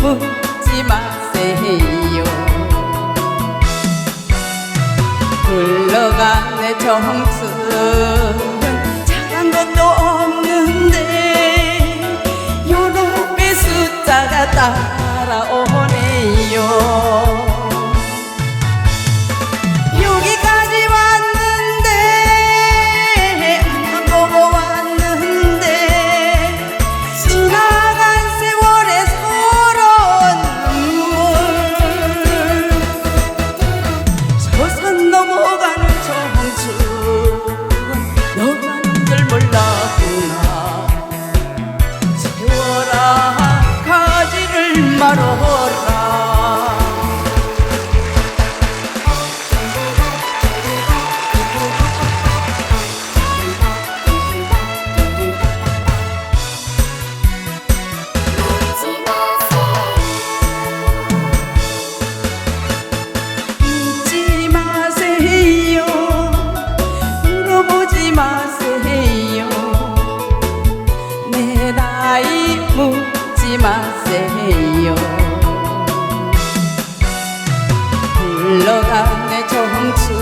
묻지 마세요. 굴러간 내 청춘은 잘한 것도 없는데 요놈의 숫자가 딱 주세요. 흘러가네 정춘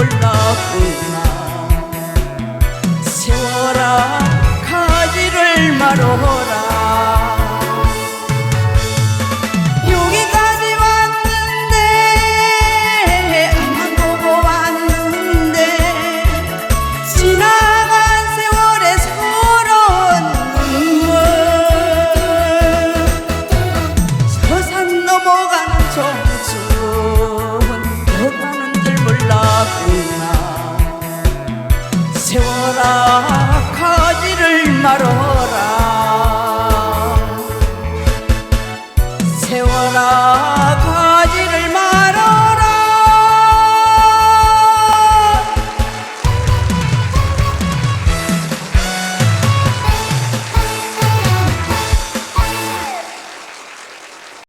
몰랐구나 세월아 가지를 말어